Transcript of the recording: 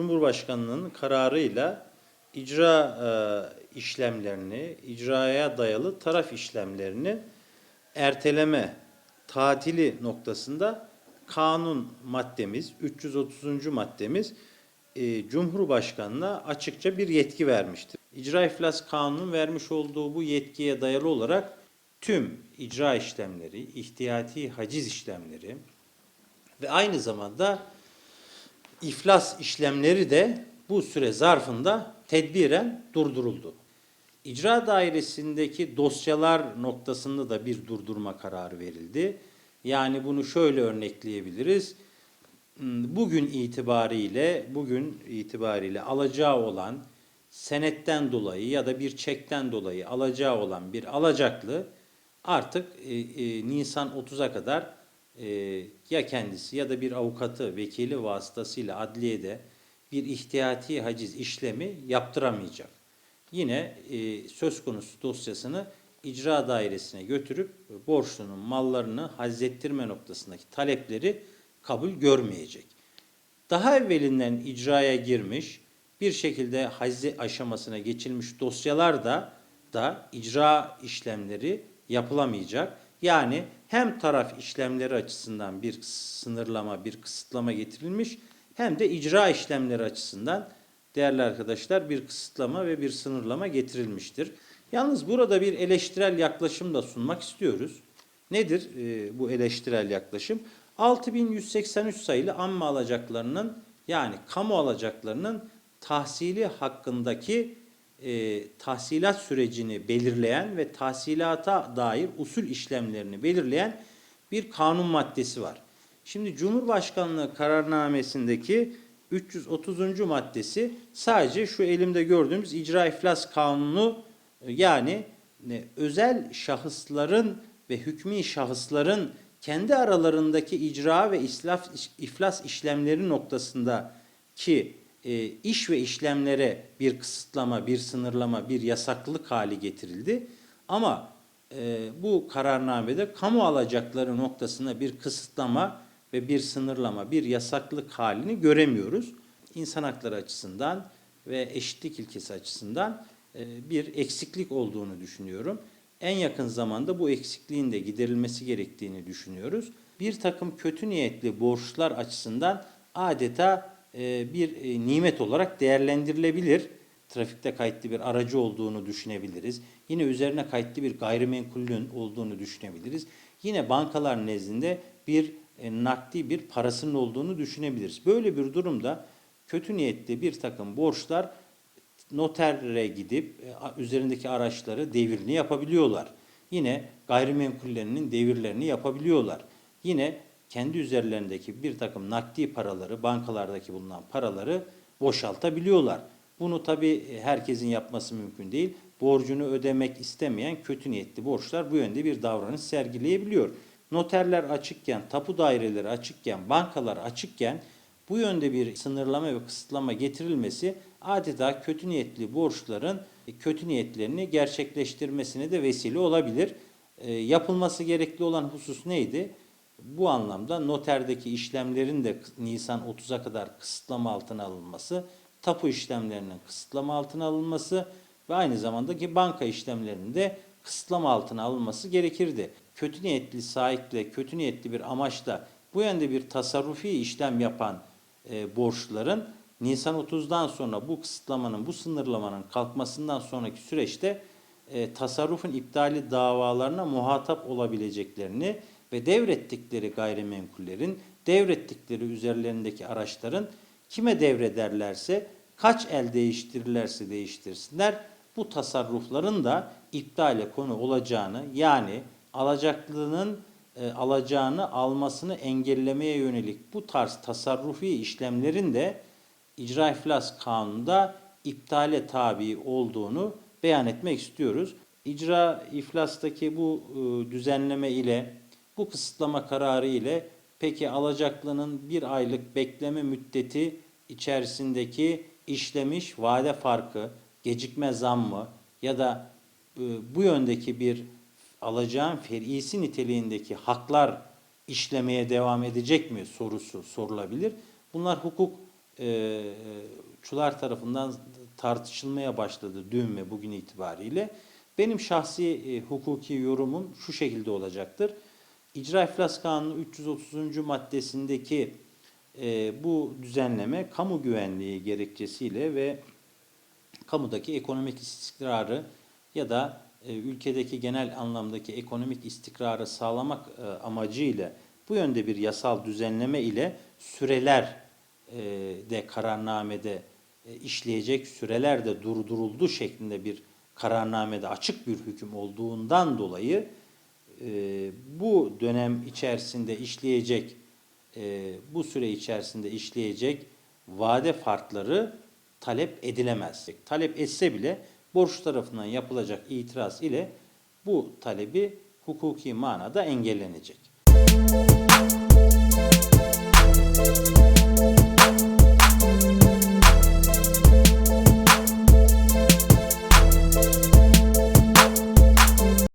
Cumhurbaşkanlığının kararıyla icra e, işlemlerini, icraya dayalı taraf işlemlerini erteleme, tatili noktasında kanun maddemiz, 330. maddemiz e, Cumhurbaşkanı'na açıkça bir yetki vermiştir. İcra İflas Kanunu'nun vermiş olduğu bu yetkiye dayalı olarak tüm icra işlemleri, ihtiyati haciz işlemleri ve aynı zamanda iflas işlemleri de bu süre zarfında tedbiren durduruldu. İcra dairesindeki dosyalar noktasında da bir durdurma kararı verildi. Yani bunu şöyle örnekleyebiliriz. Bugün itibariyle bugün itibariyle alacağı olan senetten dolayı ya da bir çekten dolayı alacağı olan bir alacaklı artık e, e, Nisan 30'a kadar e, ya kendisi ya da bir avukatı vekili vasıtasıyla adliyede bir ihtiyati haciz işlemi yaptıramayacak. Yine e, söz konusu dosyasını icra dairesine götürüp borçlunun mallarını hazzettirme noktasındaki talepleri kabul görmeyecek. Daha evvelinden icraya girmiş, bir şekilde hazze aşamasına geçilmiş dosyalar da da icra işlemleri yapılamayacak. Yani hem taraf işlemleri açısından bir sınırlama, bir kısıtlama getirilmiş hem de icra işlemleri açısından değerli arkadaşlar bir kısıtlama ve bir sınırlama getirilmiştir. Yalnız burada bir eleştirel yaklaşım da sunmak istiyoruz. Nedir e, bu eleştirel yaklaşım? 6183 sayılı amme alacaklarının yani kamu alacaklarının tahsili hakkındaki e, tahsilat sürecini belirleyen ve tahsilata dair usul işlemlerini belirleyen bir kanun maddesi var. Şimdi Cumhurbaşkanlığı kararnamesindeki 330. maddesi sadece şu elimde gördüğümüz icra iflas kanunu e, yani ne, özel şahısların ve hükmü şahısların kendi aralarındaki icra ve islaf, iflas işlemleri noktasında ki e, iş ve işlemlere bir kısıtlama, bir sınırlama, bir yasaklılık hali getirildi. Ama e, bu kararnamede kamu alacakları noktasında bir kısıtlama ve bir sınırlama, bir yasaklık halini göremiyoruz. İnsan hakları açısından ve eşitlik ilkesi açısından e, bir eksiklik olduğunu düşünüyorum. En yakın zamanda bu eksikliğin de giderilmesi gerektiğini düşünüyoruz. Bir takım kötü niyetli borçlar açısından adeta bir e, nimet olarak değerlendirilebilir. Trafikte kayıtlı bir aracı olduğunu düşünebiliriz. Yine üzerine kayıtlı bir gayrimenkulün olduğunu düşünebiliriz. Yine bankalar nezdinde bir e, nakdi bir parasının olduğunu düşünebiliriz. Böyle bir durumda kötü niyetli bir takım borçlar notere gidip üzerindeki araçları devirini yapabiliyorlar. Yine gayrimenkullerinin devirlerini yapabiliyorlar. Yine kendi üzerlerindeki bir takım nakdi paraları, bankalardaki bulunan paraları boşaltabiliyorlar. Bunu tabi herkesin yapması mümkün değil. Borcunu ödemek istemeyen kötü niyetli borçlar bu yönde bir davranış sergileyebiliyor. Noterler açıkken, tapu daireleri açıkken, bankalar açıkken bu yönde bir sınırlama ve kısıtlama getirilmesi adeta kötü niyetli borçların kötü niyetlerini gerçekleştirmesine de vesile olabilir. E, yapılması gerekli olan husus neydi? Bu anlamda noterdeki işlemlerin de Nisan 30'a kadar kısıtlama altına alınması, tapu işlemlerinin kısıtlama altına alınması ve aynı zamanda ki banka işlemlerinin de kısıtlama altına alınması gerekirdi. Kötü niyetli sahiple, kötü niyetli bir amaçla bu yönde bir tasarrufi işlem yapan e, borçluların Nisan 30'dan sonra bu kısıtlamanın, bu sınırlamanın kalkmasından sonraki süreçte e, tasarrufun iptali davalarına muhatap olabileceklerini ve devrettikleri gayrimenkullerin, devrettikleri üzerlerindeki araçların kime devrederlerse, kaç el değiştirirlerse değiştirsinler, bu tasarrufların da iptale konu olacağını yani alacaklının e, alacağını almasını engellemeye yönelik bu tarz tasarrufi işlemlerin de icra iflas kanununda iptale tabi olduğunu beyan etmek istiyoruz. İcra iflastaki bu e, düzenleme ile bu kısıtlama kararı ile peki alacaklının bir aylık bekleme müddeti içerisindeki işlemiş vade farkı, gecikme zammı ya da e, bu yöndeki bir alacağın ferisi niteliğindeki haklar işlemeye devam edecek mi sorusu sorulabilir. Bunlar hukuk e, hukukçular tarafından tartışılmaya başladı dün ve bugün itibariyle. Benim şahsi e, hukuki yorumum şu şekilde olacaktır. İcra İflas Kanunu 330. maddesindeki e, bu düzenleme kamu güvenliği gerekçesiyle ve kamudaki ekonomik istikrarı ya da e, ülkedeki genel anlamdaki ekonomik istikrarı sağlamak e, amacıyla bu yönde bir yasal düzenleme ile süreler e, de kararnamede e, işleyecek süreler de durduruldu şeklinde bir kararnamede açık bir hüküm olduğundan dolayı e, bu dönem içerisinde işleyecek e, bu süre içerisinde işleyecek vade farkları talep edilemez. Talep etse bile borç tarafından yapılacak itiraz ile bu talebi hukuki manada engellenecek.